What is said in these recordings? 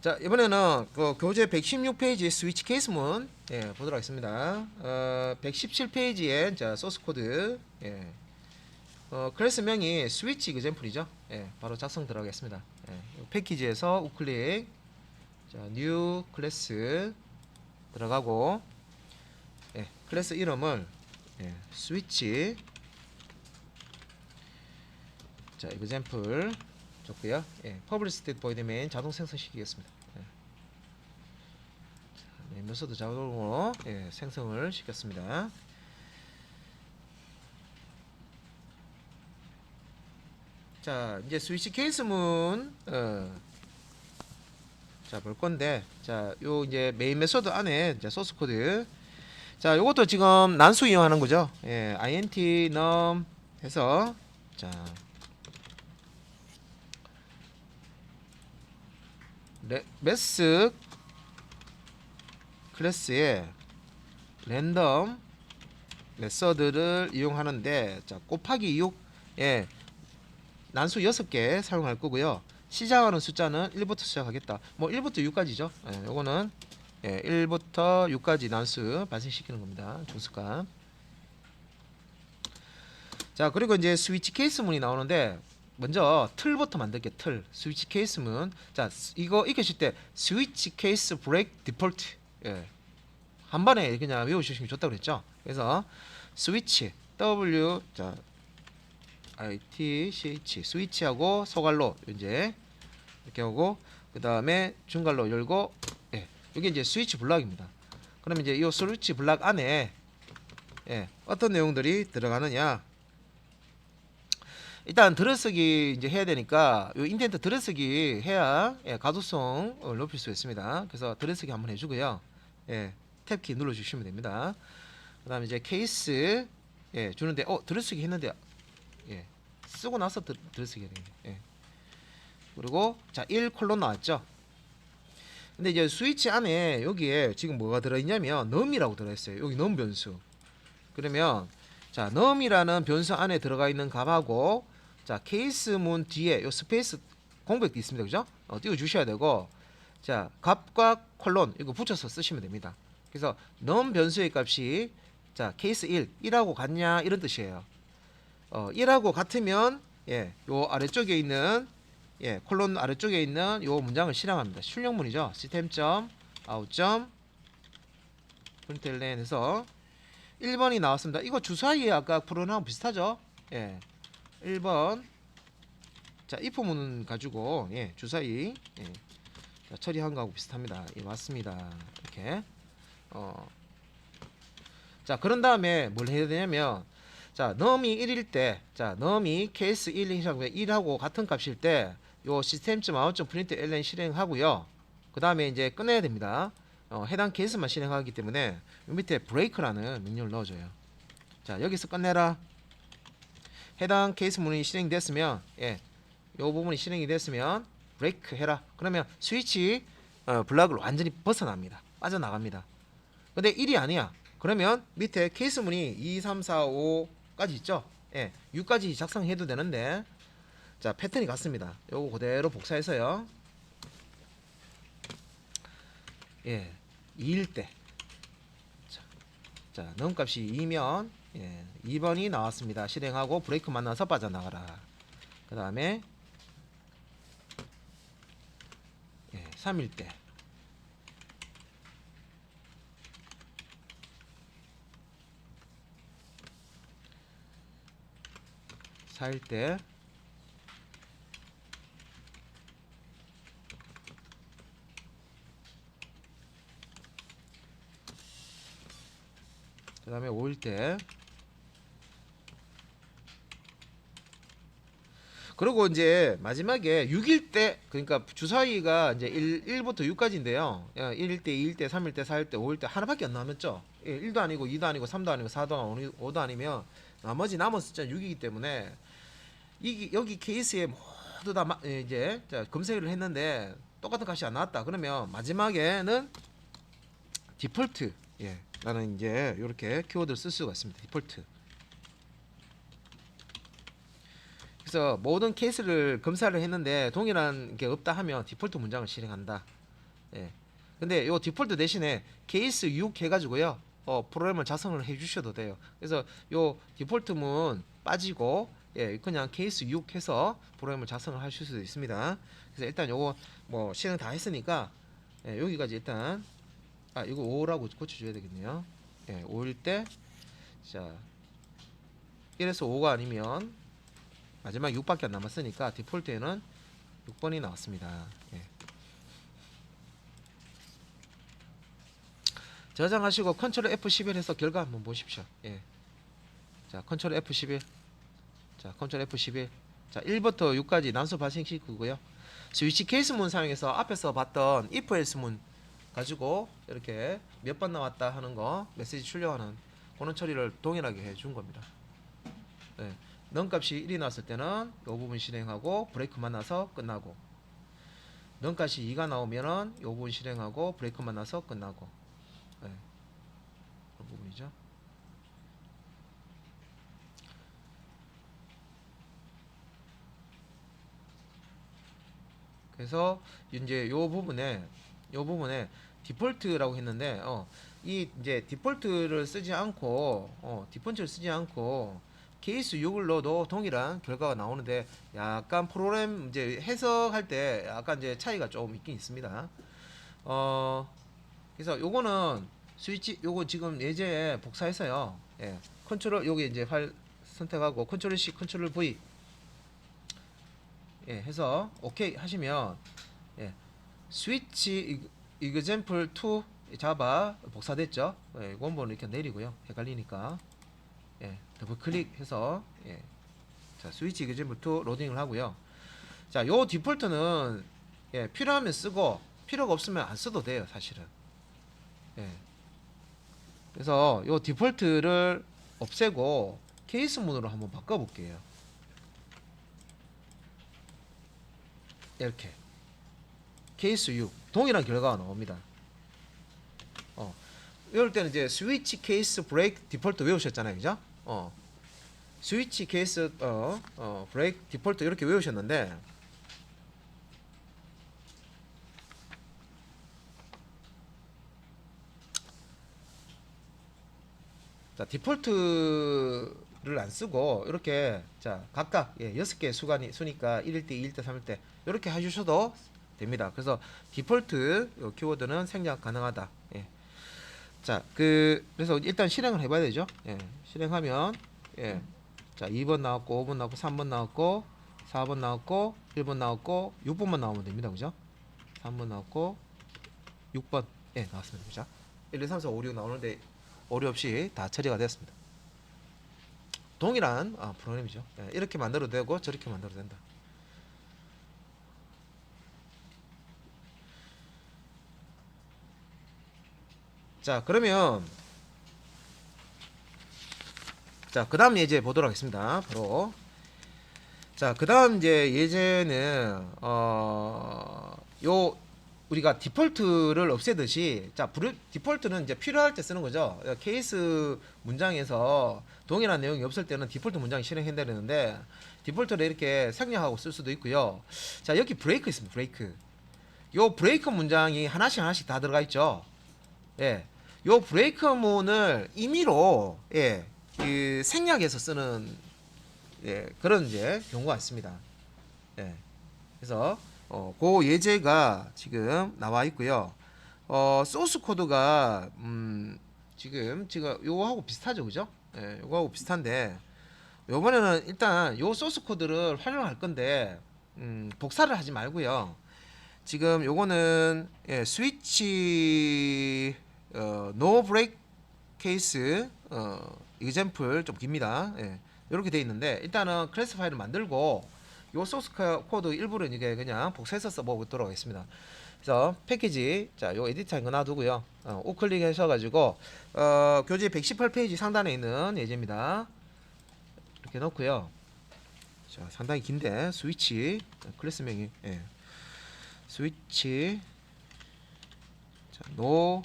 자 이번에는 그 교재 116페이지 스위치 케이스문 예, 보도록 하겠습니다. 어, 117페이지에 자 소스 코드 예. 어, 클래스명이 스위치 이그젠플이죠. 예, 바로 작성 들어가겠습니다. 예, 패키지에서 우클릭 자, 뉴 클래스 들어가고 예, 클래스 이름을 예, 스위치 자, 이그젠플 좋고요. 예, 퍼블리시 스테이트 보이드 메인 자동 생성시키겠습니다. 예. 자, 네, 자동으로 예, 생성을 시켰습니다. 자, 이제 스위치 케이스 문 어, 자, 볼 건데 자, 요 이제 메인 메소드 안에 이제 소스 코드 자, 요것도 지금 난수 이용하는 거죠. 예, int num 해서 자, 레, 메스 클래스에 랜덤 메서드를 이용하는데 자 곱하기 6 예, 난수 6개 사용할 거고요. 시작하는 숫자는 1부터 시작하겠다. 뭐 1부터 6까지죠. 예, 요거는 예, 1부터 6까지 난수 발생시키는 겁니다. 중수값. 자, 그리고 이제 스위치 케이스 문이 나오는데 먼저 틀부터 만들게 틀 스위치 케이스문 자 스- 이거 익히실 때 스위치 케이스 브레이크 디폴트 예. 한 번에 그냥 외우시면 좋다고 그랬죠 그래서 스위치 W 자 I T C H 스위치하고 소갈로 이제 이렇게 하고 그 다음에 중갈로 열고 예. 이게 이제 스위치 블락입니다 그럼 이제 이 스위치 블락 안에 예. 어떤 내용들이 들어가느냐 일단 들어쓰기 이제 해야 되니까 요 인덴트 들어쓰기 해야 예, 가독성을 높일 수 있습니다. 그래서 들어쓰기 한번 해주고요. 예, 탭키 눌러주시면 됩니다. 그다음에 이제 케이스 예, 주는데 어 들어쓰기 했는데 예, 쓰고 나서 들, 들어쓰기 해야. 예. 그리고 자1 콜론 나왔죠. 근데 이제 스위치 안에 여기에 지금 뭐가 들어있냐면 num이라고 들어있어요. 여기 num 변수. 그러면 자 num이라는 변수 안에 들어가 있는 값하고 자 케이스 문 뒤에 요 스페이스 공백도 있습니다. 그죠? 어, 띄워 주셔야 되고. 자 값과 콜론 이거 붙여서 쓰시면 됩니다. 그래서 num 변수의 값이 자 케이스 1 1하고 같냐? 이런 뜻이에요. 어 1하고 같으면 예 요 아래쪽에 있는 예 콜론 아래쪽에 있는 요 문장을 실행합니다. 출력문이죠? 시스템 점 아웃 점 프린틀렌 해서 1번이 나왔습니다. 이거 주사위에 아까 풀어나온 비슷하죠? 예. 1번. 자, if문은 가지고 예, 주사위 예. 자, 처리한 거하고 비슷합니다. 예, 맞습니다. 이렇게. 어. 자, 그런 다음에 뭘 해야 되냐면 자, num이 1일 때, 자, num이 케이스 1이라고 1하고 같은 값일 때, 요 시스템점 아웃점 프린트 ln 실행하고요. 그 다음에 이제 끝내야 됩니다. 어, 해당 케이스만 실행하기 때문에 요 밑에 브레이크라는 명령을 넣어줘요. 자 여기서 끝내라. 해당 케이스 문이 실행됐으면 예, 요 부분이 실행이 됐으면 브레이크 해라. 그러면 스위치 어, 블락을 완전히 벗어납니다. 빠져나갑니다. 근데 1이 아니야. 그러면 밑에 케이스 문이 2, 3, 4, 5까지 있죠. 예, 6까지 작성해도 되는데 자 패턴이 같습니다. 요거 그대로 복사해서요. 예, 2일 때. 자, 자 넘값이 2면 예, 2번이 나왔습니다. 실행하고 브레이크 만나서 빠져나가라. 그 다음에 예, 3일 때. 사일 때. 그 다음에 5일 때. 그리고 이제 마지막에 6일 때 그러니까 주사위가 이제 1, 1부터 6까지인데요. 1일 때, 2일 때, 3일 때, 4일 때, 5일 때 하나밖에 안 남았죠. 예, 1도 아니고 2도 아니고 3도 아니고 4도 아니고 5도 아니면 나머지 남은 숫자는 6이기 때문에 이 여기 케이스에 모두 다 마- 예, 이제 자, 검색을 했는데 똑같은 값이 안 나왔다. 그러면 마지막에는 디폴트 예, 라는 이제 이렇게 키워드를 쓸 수가 있습니다. 디폴트. 그래서 모든 케이스를 검사를 했는데 동일한 게 없다 하면 디폴트 문장을 실행한다. 예. 근데 요 디폴트 대신에 케이스 6 해가지고요. 어, 프로그램을 작성을 해주셔도 돼요. 그래서 요 디폴트 문 빠지고 예, 그냥 케이스 6 해서 프로그램을 작성을 하실 수도 있습니다. 그래서 일단 요거 뭐 실행 다 했으니까 예, 여기까지 일단 아 이거 5라고 고쳐줘야 되겠네요. 예, 5일 때 자 1에서 5가 아니면 마지막 6밖에 안 남았으니까 디폴트에는 6번이 나왔습니다. 예. 저장하시고 컨트롤 F11 해서 결과 한번 보십시오. 예. 자, 컨트롤 F11. 자, 컨트롤 F11. 자, 1부터 6까지 난수 발생시키고요. 스위치 케이스 문 사용해서 앞에서 봤던 if else 문 가지고 이렇게 몇 번 나왔다 하는 거 메시지 출력하는 그런 처리를 동일하게 해 준 겁니다. 네. 넌 값이 1이 나왔을 때는 이 부분 실행하고 브레이크 만 나서 끝나고 넌 값이 2가 나오면은 이 부분 실행하고 브레이크 만 나서 끝나고 네. 그런 부분이죠. 그래서 이제 요 부분에 요 부분에 디폴트라고 했는데 어, 이 이제 디폴트를 쓰지 않고 어, 디폴트를 쓰지 않고 케이스 6을 넣어도 동일한 결과가 나오는데 약간 프로그램 이제 해석할 때 약간 이제 차이가 조금 있긴 있습니다. 어 그래서 요거는 스위치 요거 지금 예제에 복사해서요. 예. 컨트롤 여기 이제 파일 선택하고 컨트롤 C 컨트롤 V 예, 해서 오케이 하시면 예. 스위치 2 자바 복사됐죠? 예, 한번 이렇게 내리고요. 헷갈리니까. 예, 더블 클릭해서 예. 자, 스위치 2 로딩을 하고요. 자, 요 디폴트는 예, 필요하면 쓰고 필요가 없으면 안 써도 돼요, 사실은. 예. 그래서 요 디폴트를 없애고 케이스 문으로 한번 바꿔 볼게요. 이렇게 케이스 6 동일한 결과가 나옵니다. 어. 이럴 때는 이제 스위치 케이스 브레이크 디폴트 외우셨잖아요. 그죠? 어. 스위치 케이스 어, 어 브레이크 디폴트 이렇게 외우셨는데 자, 디폴트를 안 쓰고 이렇게 자, 각각 예, 여섯 개 수간이 수니까 1일 때, 2일 때, 3일 때 이렇게 해 주셔도 됩니다. 그래서 디폴트 요 키워드는 생략 가능하다. 예. 자, 그 그래서 일단 실행을 해 봐야 되죠. 예. 실행하면 예. 자, 2번 나왔고 5번 나왔고 3번 나왔고 4번 나왔고 1번 나왔고 6번만 나오면 됩니다. 그죠? 3번 나왔고 6번 예, 나왔습니다. 그죠? 1, 2, 3, 4, 5, 6 나오는데 오류 없이 다 처리가 됐습니다. 동일한 아, 프로그램이죠. 예, 이렇게 만들어도 되고 저렇게 만들어도 된다. 자 그러면 자 그 다음 예제 보도록 하겠습니다. 바로 자 그 다음 이제 예제는 어요 우리가 디폴트를 없애듯이 자 디폴트는 이제 필요할 때 쓰는 거죠. 케이스 문장에서 동일한 내용이 없을 때는 디폴트 문장 실행해야 되는데 디폴트를 이렇게 생략하고 쓸 수도 있고요. 자 여기 브레이크 있습니다. 브레이크. 요 브레이크 문장이 하나씩 하나씩 다 들어가 있죠. 예. 요 브레이크 문을 임의로 예, 그 생략해서 쓰는 예, 그런 이제 경우가 있습니다. 예. 그래서 어, 그 예제가 지금 나와 있고요. 어, 소스 코드가 음, 지금 지금 요거하고 비슷하죠, 그죠? 예, 요거하고 비슷한데 요번에는 일단 요 소스 코드를 활용할 건데 음, 복사를 하지 말고요. 지금 요거는 예, 스위치 어, 노 브레이크 케이스 어, example 좀 깁니다. 예, 이렇게 돼 있는데 일단은 클래스 파일을 만들고 요 소스 코드 일부를 이게 그냥 복사해서 써보도록 하겠습니다. 그래서 패키지 자요 에디터 이거 놔두고요. 어, 우클릭 하셔가지고 어, 교재 118페이지 상단에 있는 예제입니다. 이렇게 넣고요. 자 상당히 긴데 스위치 클래스명이 예. 스위치 자, 노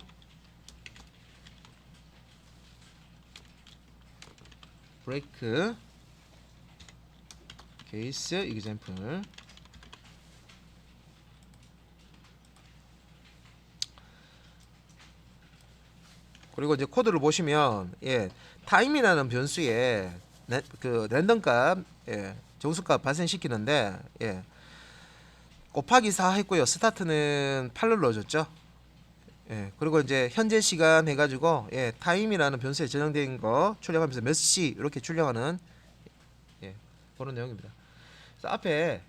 break case example 그리고 이제 코드를 보시면 예 타임이라는 변수에 랜, 그 랜덤 값 예, 정수값 발생시키는데 예 곱하기 4 했고요. 스타트는 8로 넣어줬죠. 예 그리고 이제 현재 시간 해가지고 예 타임이라는 변수에 저장된 거 출력하면서 몇 시 이렇게 출력하는 예 그런 내용입니다. 그래서 앞에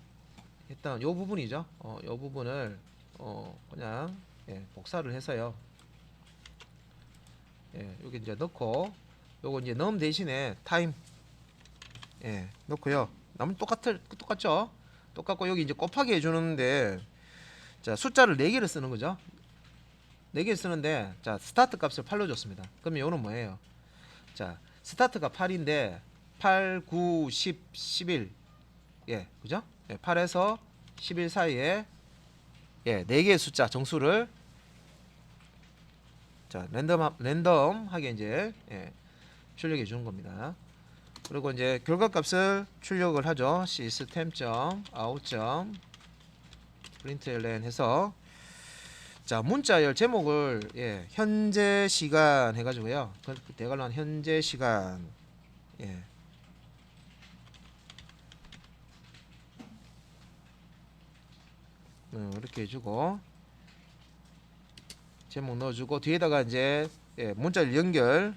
일단 요 부분이죠. 어, 요 부분을 어, 그냥 예, 복사를 해서요. 예, 여기 이제 넣고 요거 이제 넣음 대신에 타임 예, 넣고요. 나머지 똑같을 똑같죠? 똑같고 여기 이제 곱하기 해 주는데 자, 숫자를 4개를 쓰는 거죠. 4개 쓰는데 자, 스타트 값을 8로 줬습니다. 그러면 요는 뭐예요? 자, 스타트가 8인데 8, 9, 10, 11 예, 그죠? 예, 8에서 11 사이에 예, 4개의 숫자 정수를 자, 랜덤 랜덤하게 이제 예, 출력해 주는 겁니다. 그리고 이제 결과값을 출력을 하죠. system.out. println 해서 자, 문자열 제목을 예, 현재 시간 해 가지고요. 그 대괄호 현재 시간 예. 음, 이렇게 해주고 제목 넣어주고 뒤에다가 이제 예, 문자를 연결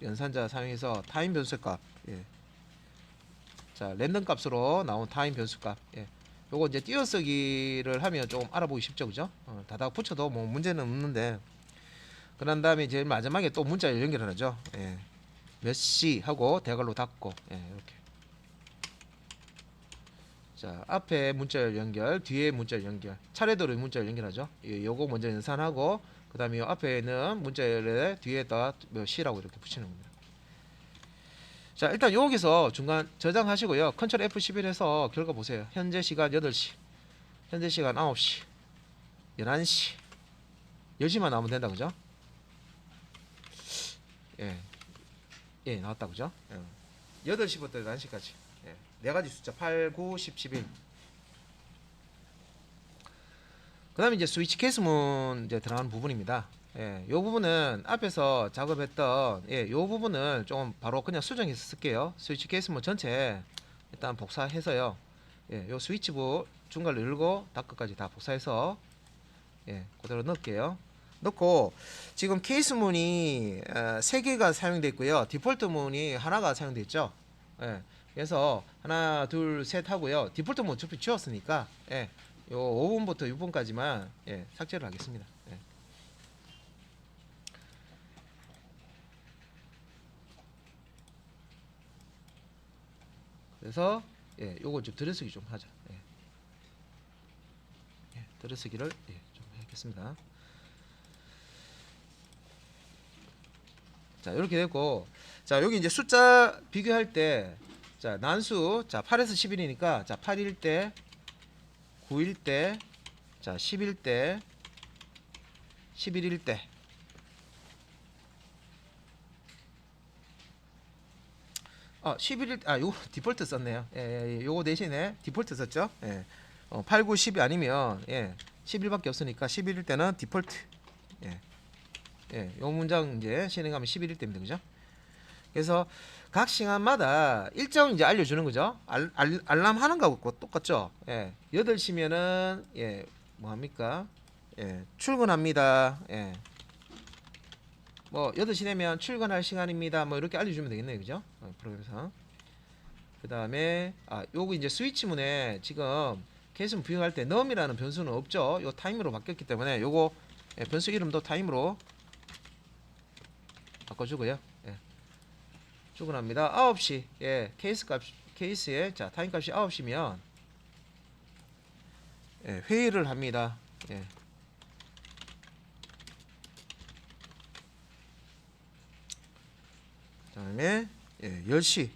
연산자 사용해서 타임 변수값 예. 자 랜덤 값으로 나온 타임 변수값 예. 요거 이제 띄어쓰기를 하면 좀 알아보기 쉽죠 그죠? 어, 다다 붙여도 뭐 문제는 없는데. 그런 다음에 제일 마지막에 또 문자를 연결을 하죠. 예. 몇 시 하고 대괄호 닫고. 예, 이렇게. 자 앞에 문자열 연결 뒤에 문자열 연결. 차례대로 문자열 연결하죠. 예, 요거 먼저 연산하고 그 다음에 요 앞에는 문자열에 뒤에다 몇 시라고 이렇게 붙이는 겁니다 자 일단 여기서 중간 저장하시고요. 컨트롤 F11 해서 결과 보세요. 현재 시간 8시. 현재 시간 9시. 11시. 10시만 나오면 된다 그죠? 예, 예 나왔다 그죠? 예. 8시부터 11시까지. 예. 네 가지 숫자. 8, 9, 10, 11. 그 다음에 이제 스위치 케이스문 이제 들어가는 부분입니다. 예, 요 부분은 앞에서 작업했던 예, 요 부분을 좀 바로 그냥 수정해서 쓸게요. 스위치 케이스 문 전체 일단 복사해서요. 예, 요 스위치부 중간을 열고 닫고까지 다 복사해서 예, 그대로 넣을게요. 넣고 지금 케이스 문이 어, 세 개가 사용되어 있고요. 디폴트 문이 하나가 사용되어 있죠. 예. 그래서 하나 둘 셋 하고요 디폴트 뭐 어차피 지웠으니까 예, 요 5번부터 6번까지만 예, 삭제를 하겠습니다 예. 그래서 예, 요거 좀 들여쓰기 좀 하자 예. 예, 들여쓰기를 예, 좀 하겠습니다 자 이렇게 됐고 자 여기 이제 숫자 비교할 때 자, 난수. 자, 8에서 11이니까 자, 8일 때 9일 때 자, 10일 때 11일 때 아, 11일 아, 요거 디폴트 썼네요. 예, 예, 예, 요거 대신에 디폴트 썼죠? 예. 어, 8, 9, 10이 아니면 예. 10일밖에 없으니까 11일 때는 디폴트. 예. 예, 요 문장 이제 실행하면 11일 때입니다. 그죠? 그래서 각 시간마다 일정 이제 알려주는 거죠. 알, 알, 알람 하는 거하고 똑같죠. 예. 8시면은 예, 뭐 합니까? 예, 출근합니다. 예. 뭐 8시 되면 출근할 시간입니다. 뭐 이렇게 알려주면 되겠네요. 그죠? 어, 프로그램상. 그 다음에 아 요거 이제 스위치문에 지금 케이스문 부여할 때 num이라는 변수는 없죠. 요 타임으로 바뀌었기 때문에 요거 예, 변수 이름도 타임으로 바꿔주고요. 예. 출근합니다. 9시. 예. 케이스 값 케이스에 자, 타임 값이 9시면 예, 회의를 합니다. 예. 그다음에 예, 10시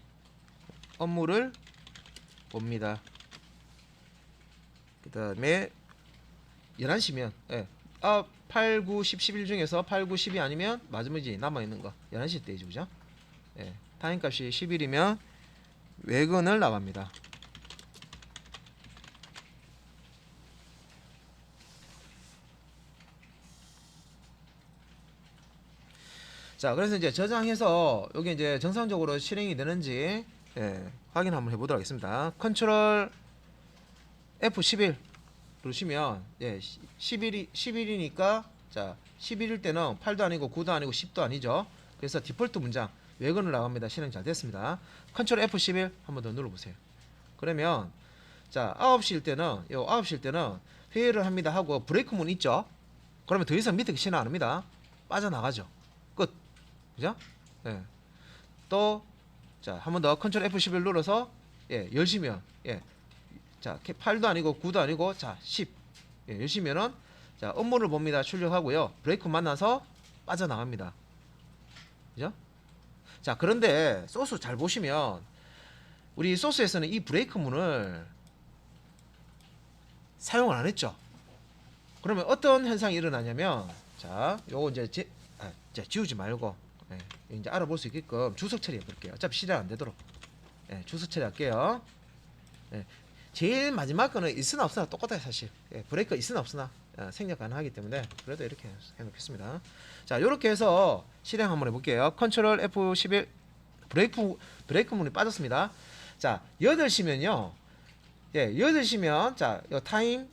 업무를 봅니다. 그다음에 11시면 예. 아, 8, 9, 10, 11 중에서 8, 9, 10이 아니면 마지막에 남아 있는 거 11시 때이죠. 그죠? 예. 타임 값이 11이면 외근을 나갑니다. 자, 그래서 이제 저장해서 여기 이제 정상적으로 실행이 되는지 예, 확인 한번 해보도록 하겠습니다. 컨트롤 F11 누르시면 예, 11이 11이니까 자, 11일 때는 8도 아니고 9도 아니고 10도 아니죠. 그래서 디폴트 문장 외건을 나갑니다. 실행 잘 됐습니다. 컨트롤 F11 한번 더 눌러보세요. 그러면 자 9시일 때는 요 9시일 때는 회의를 합니다 하고 브레이크 문 있죠. 그러면 더 이상 밑에 실행 안 합니다. 빠져나가죠. 끝. 그죠? 예. 또 자, 한 번 더 컨트롤 F11 눌러서 예, 10시면 예. 자, 8도 아니고 9도 아니고 자, 10. 예, 10시면은 자, 업무를 봅니다. 출력하고요. 브레이크 만나서 빠져나갑니다. 그죠? 자, 그런데 소스 잘 보시면 우리 소스에서는 이 브레이크 문을 사용을 안 했죠. 그러면 어떤 현상이 일어나냐면 자, 요거 이제 지, 아, 자, 지우지 말고 예, 이제 알아볼 수 있게끔 주석 처리해 볼게요. 어차피 실행 안 되도록 예, 주석 처리할게요. 예, 제일 마지막 거는 있으나 없으나 똑같아요 사실. 예, 브레이크 있으나 없으나 어, 생략 가능하기 때문에 그래도 이렇게 해놓겠습니다. 자, 이렇게 해서 실행 한번 해볼게요. 컨트롤 F11 브레이크 브레이크 문이 빠졌습니다. 자, 8시면요. 예, 8시면 자, 요 타임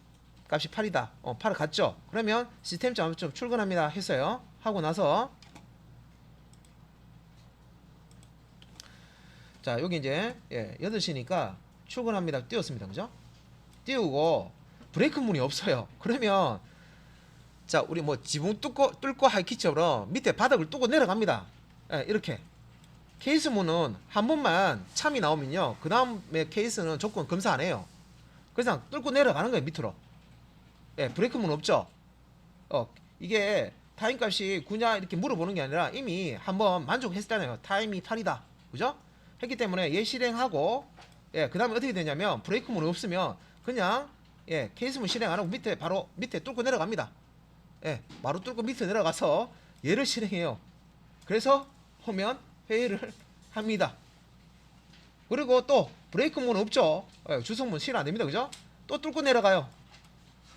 값이 8이다. 어, 8을 갔죠. 그러면 시스템 점점 출근합니다 했어요. 하고 나서 자, 여기 이제 예, 8시니까 출근합니다. 띄웠습니다. 그죠? 띄우고 브레이크 문이 없어요. 그러면 자, 우리 뭐 지붕 뚫고 뚫고 하이키처럼 밑에 바닥을 뚫고 내려갑니다. 예, 이렇게 케이스 문은 한 번만 참이 나오면요. 그 다음에 케이스는 조건 검사 안 해요. 그냥 뚫고 내려가는 거예요 밑으로. 예, 브레이크 문 없죠. 어, 이게 타임 값이 9냐 이렇게 물어보는 게 아니라 이미 한번 만족했잖아요. 타임이 8이다. 그죠? 했기 때문에 얘 실행하고 예, 그 다음에 어떻게 되냐면 브레이크 문이 없으면 그냥 예, 케이스 문 실행 안 하고 밑에 바로 밑에 뚫고 내려갑니다. 예, 바로 뚫고 밑에 내려가서 얘를 실행해요. 그래서 보면 회의를 합니다. 그리고 또 브레이크 문 없죠. 예, 주석문 실행 안 됩니다. 그죠? 또 뚫고 내려가요.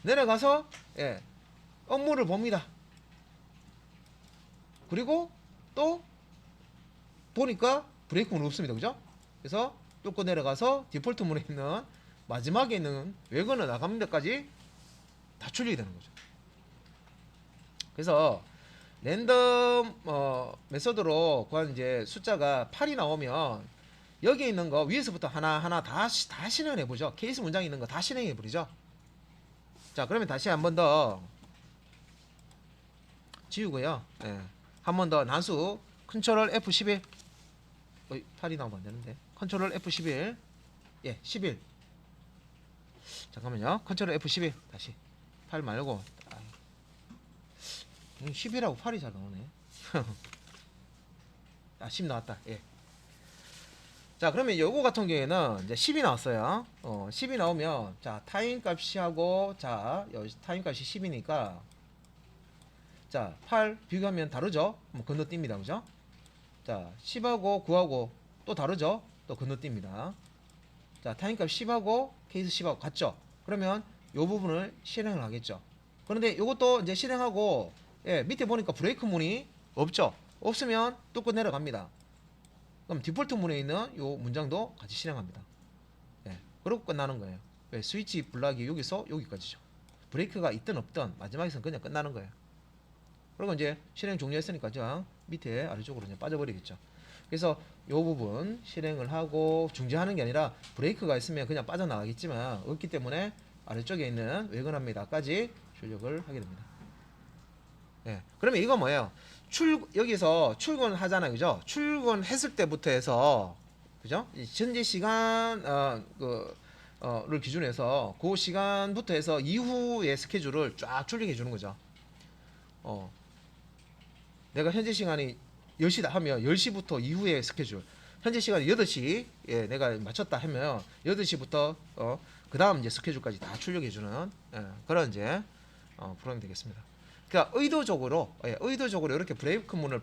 내려가서 예, 업무를 봅니다. 그리고 또 보니까 브레이크 문 없습니다. 그죠? 그래서 뚫고 내려가서 디폴트 문에 있는 마지막에 있는 외건을 나가는 데까지 다 출력이 되는 거죠. 그래서 랜덤 어, 메서드로 구한 이제 숫자가 8이 나오면 여기 있는 거 위에서부터 하나 하나 다, 실행해 보죠. 케이스 문장에 있는 거 다 실행해 버리죠. 자, 그러면 다시 한 번 더 지우고요. 예. 한 번 더 난수 컨트롤 F11 어이, 8이 나오면 안 되는데. 컨트롤 F11 예, 11 잠깐만요. 컨트롤 F11 다시 8 말고 아, 10이라고 8이 잘 나오네. 아, 10 나왔다. 예. 자, 그러면 요거 같은 경우에는 이제 10이 나왔어요. 어, 10이 나오면 자, 타임 값이 하고 자, 타임 값이 10이니까 자, 8 비교하면 다르죠? 뭐 건너뜁니다. 그죠? 자, 10하고 9하고 또 다르죠? 또 건너뜁니다. 자, 타임 값 10하고 케이스 10하고 같죠? 그러면 요 부분을 실행을 하겠죠. 그런데 이것도 이제 실행하고 예, 밑에 보니까 브레이크 문이 없죠. 없으면 뚫고 내려갑니다. 그럼 디폴트 문에 있는 요 문장도 같이 실행합니다. 예, 그리고 끝나는 거예요. 왜? 스위치 블락이 여기서 여기까지죠. 브레이크가 있든 없든 마지막에서는 그냥 끝나는 거예요. 그리고 이제 실행 종료했으니까 저 밑에 아래쪽으로 이제 빠져버리겠죠. 그래서 요 부분 실행을 하고 중지하는 게 아니라 브레이크가 있으면 그냥 빠져나가겠지만 없기 때문에 아래쪽에 있는 외근합니다까지 출력을 하게 됩니다. 예. 그러면 이거 뭐예요? 출 여기서 출근하잖아요, 그죠? 출근했을 때부터 해서 그죠? 이 현재 시간 어 그 어 를 기준해서 그 시간부터 해서 이후의 스케줄을 쫙 출력해 주는 거죠. 어. 내가 현재 시간이 10시다 하면 10시부터 이후의 스케줄. 현재 시간이 8시. 예, 내가 맞췄다 하면 8시부터 어, 그 다음 이제 스케줄까지 다 출력해 주는 예, 그런 이제 어, 프로그램이 되겠습니다. 그러니까 의도적으로 예, 의도적으로 이렇게 브레이크 문을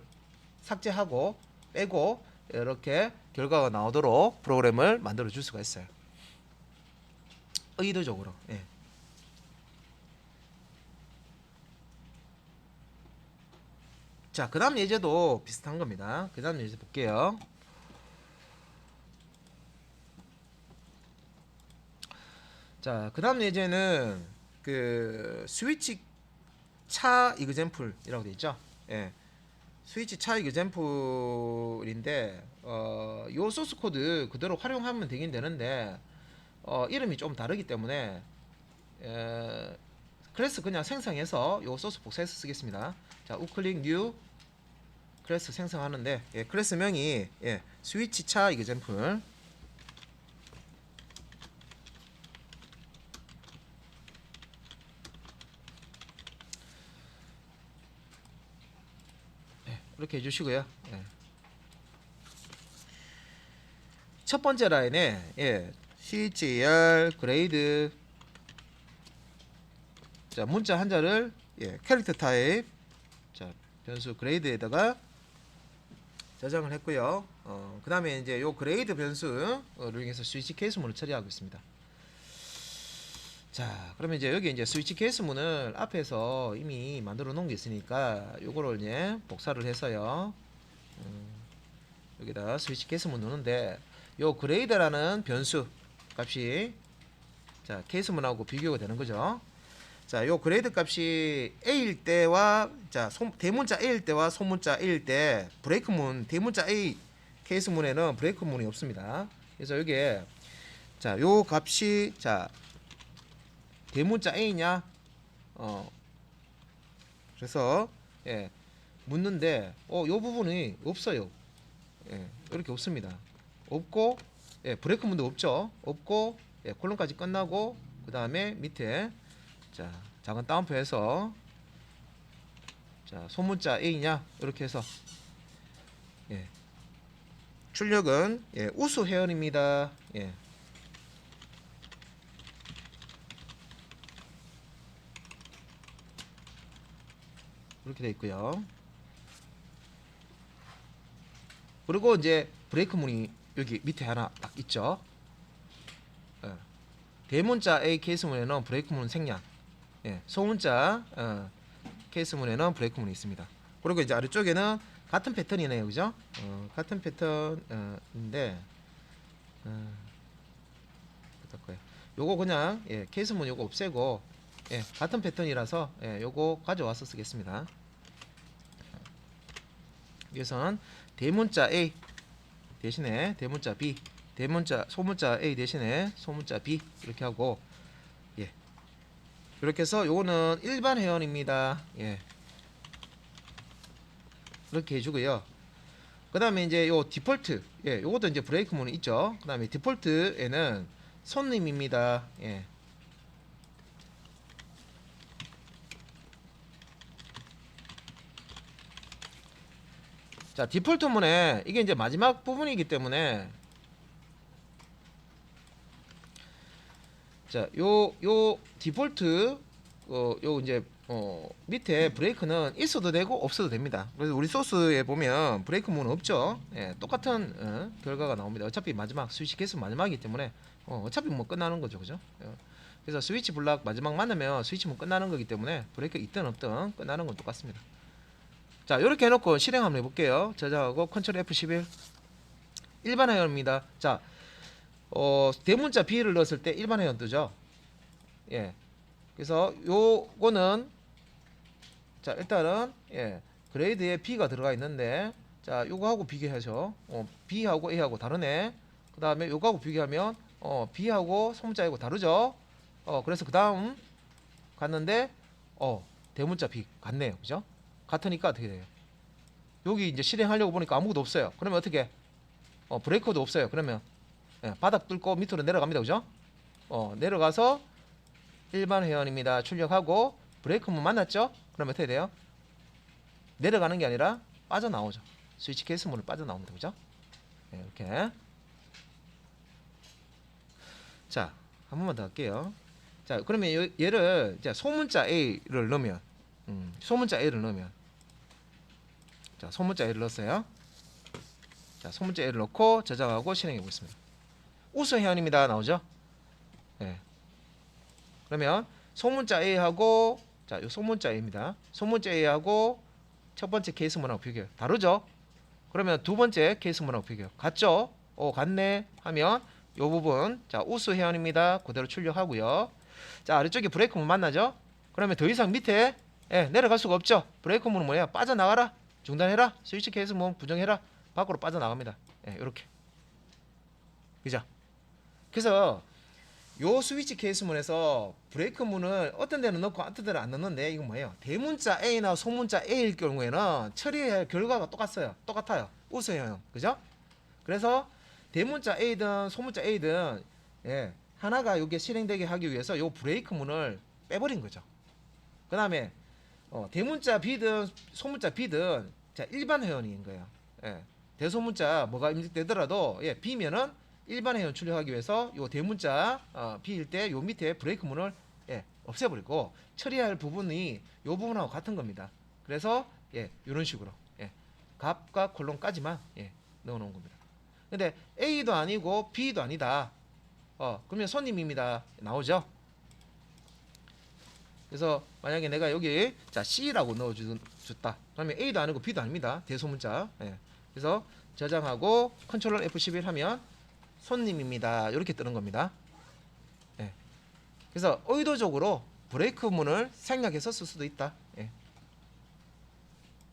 삭제하고 빼고 이렇게 결과가 나오도록 프로그램을 만들어 줄 수가 있어요. 의도적으로. 예. 자, 그 다음 예제도 비슷한 겁니다. 그 다음 예제 볼게요. 자, 그 다음 예제는 그 스위치 차 이그젠플이라고 돼 있죠. 예. 스위치 차 이그젠플인데 어, 요 소스 코드 그대로 활용하면 되긴 되는데 어, 이름이 좀 다르기 때문에 에, 클래스 그냥 생성해서 요 소스 복사해서 쓰겠습니다. 자, 우클릭 뉴 클래스 생성하는데 예, 클래스 명이 예, 스위치 차 이그젠플 예, 이렇게 해주시고요. 예. 첫 번째 라인에 예, CGR 그레이드 자 문자 한자를 예, 캐릭터 타입 자 변수 그레이드에다가 저장을 했고요. 어, 그 다음에 이제 요 그레이드 변수를 이용해서 스위치 케이스문을 처리하고 있습니다. 자, 그러면 이제 여기 이제 스위치 케이스문을 앞에서 이미 만들어 놓은 게 있으니까 요거를 이제 복사를 해서요. 음, 여기다 스위치 케이스문 넣는데 요 그레이드라는 변수 값이 자 케이스문하고 비교가 되는 거죠. 자, 요 그레이드 값이 A일 때와 자, 소, 대문자 A일 때와 소문자 A일 때 브레이크문 대문자 A 케이스문에는 브레이크문이 없습니다. 그래서 여기에 자, 요 값이 자 대문자 A냐? 어. 그래서 예. 묻는데 어, 요 부분이 없어요. 예. 이렇게 없습니다. 없고 예, 브레이크문도 없죠. 없고 예, 콜론까지 끝나고 그다음에 밑에 자 작은 따옴표에서. 자 소문자 A냐? 이렇게 해서. 예. 출력은 예 우수 회원입니다. 예. 이렇게 돼 있고요. 그리고 이제 브레이크 문이 여기 밑에 하나 딱 있죠? 예. 대문자 A 케이스문에는 브레이크 문 생략 예, 소문자 어, 케이스문에는 브레이크문이 있습니다. 그리고 이제 아래쪽에는 같은 패턴이네요, 그죠? 어, 같은 패턴인데 어, 어떨까요? 요거 그냥 예, 케이스문 요거 없애고 예, 같은 패턴이라서 예, 요거 가져와서 쓰겠습니다. 여기서는 대문자 A 대신에 대문자 B, 대문자 소문자 A 대신에 소문자 B 이렇게 하고 이렇게 해서 요거는 일반 회원입니다. 예. 이렇게 해주고요. 그 다음에 이제 요 디폴트. 예, 요것도 이제 브레이크 문이 있죠. 그 다음에 디폴트에는 손님입니다. 예. 자, 디폴트 문에 이게 이제 마지막 부분이기 때문에 자, 요, 요 디폴트, 어, 요 이제, 어, 밑에 브레이크는 있어도 되고 없어도 됩니다. 그래서 우리 소스에 보면 브레이크 문은 없죠. 예, 똑같은 어, 결과가 나옵니다. 어차피 마지막 스위치 케이스 마지막이기 때문에 어, 어차피 뭐 끝나는 거죠, 그죠? 어, 그래서 스위치 블락 마지막 만나면 스위치 문 끝나는 거기 때문에 브레이크 있든 없든 끝나는 건 똑같습니다. 자, 이렇게 해놓고 실행 한번 해볼게요. 저장하고 컨트롤 F11 일반 회원입니다. 자, 어, 대문자 B를 넣었을 때 일반 회원 뜨죠. 예. 그래서 요거는 자, 일단은 예. 그레이드에 B가 들어가 있는데 자, 요거하고 비교하죠. 어, B하고 A하고 다르네. 그 다음에 요거하고 비교하면 어, B하고 소문자하고 다르죠. 어, 그래서 그 다음 갔는데 어, 대문자 B 같네요. 그죠? 같으니까 어떻게 돼요? 여기 이제 실행하려고 보니까 아무것도 없어요. 그러면 어떻게? 어, 브레이커도 없어요. 그러면 예, 바닥 뚫고 밑으로 내려갑니다. 그죠? 어, 내려가서 일반 회원입니다. 출력하고 브레이크문 만났죠? 그러면 어떻게 돼요? 내려가는 게 아니라 빠져나오죠. 스위치 케이스 문을 빠져나옵니다. 그죠? 예, 이렇게. 자, 한 번만 더 할게요. 자, 그러면 요- 얘를 이제 소문자 A를 넣으면 음, 소문자 A를 넣으면 자, 소문자 A를 넣었어요. 자, 소문자 A를 넣고 저장하고 실행해 보겠습니다. 우수 회원입니다. 나오죠? 예. 그러면 소문자 A하고 자, 요 소문자 A입니다. 소문자 A하고 첫 번째 케이스 문하고 비교해요. 다르죠? 그러면 두 번째 케이스 문하고 비교해요. 같죠? 오 같네 하면 요 부분 자 우수 회원입니다. 그대로 출력하고요. 자 아래쪽에 브레이크 문 만나죠? 그러면 더 이상 밑에 예, 내려갈 수가 없죠. 브레이크 문은 뭐야? 빠져나가라. 중단해라. 스위치 케이스 문 부정해라. 밖으로 빠져나갑니다. 예, 이렇게. 그죠? 그래서 요 스위치 케이스 문에서 브레이크 문을 어떤 데는 넣고 어떤 데는 안 넣는데 이건 뭐예요? 대문자 A나 소문자 A일 경우에는 처리할 결과가 똑같아요. 똑같아요. 우수형. 그죠? 그래서 대문자 A든 소문자 A든 예, 하나가 이게 실행되게 하기 위해서 요 브레이크 문을 빼버린 거죠. 그 다음에 어, 대문자 B든 소문자 B든 자 일반 회원인 거예요. 예, 대소문자 뭐가 입력되더라도 예, B면은 일반 회원 출력하기 위해서 요 대문자 어, B일 때 요 밑에 브레이크 문을 예, 없애버리고 처리할 부분이 요 부분하고 같은 겁니다. 그래서 예, 이런 식으로 예, 값과 콜론까지만 예, 넣어놓은 겁니다. 근데 A도 아니고 B도 아니다. 어, 그러면 손님입니다. 나오죠? 그래서 만약에 내가 여기 자 C라고 넣어줬다. 그러면 A도 아니고 B도 아닙니다. 대소문자. 예. 그래서 저장하고 컨트롤 F11 하면 손님입니다. 이렇게 뜨는 겁니다. 예. 그래서 의도적으로 브레이크 문을 생략해서 쓸 수도 있다. 예.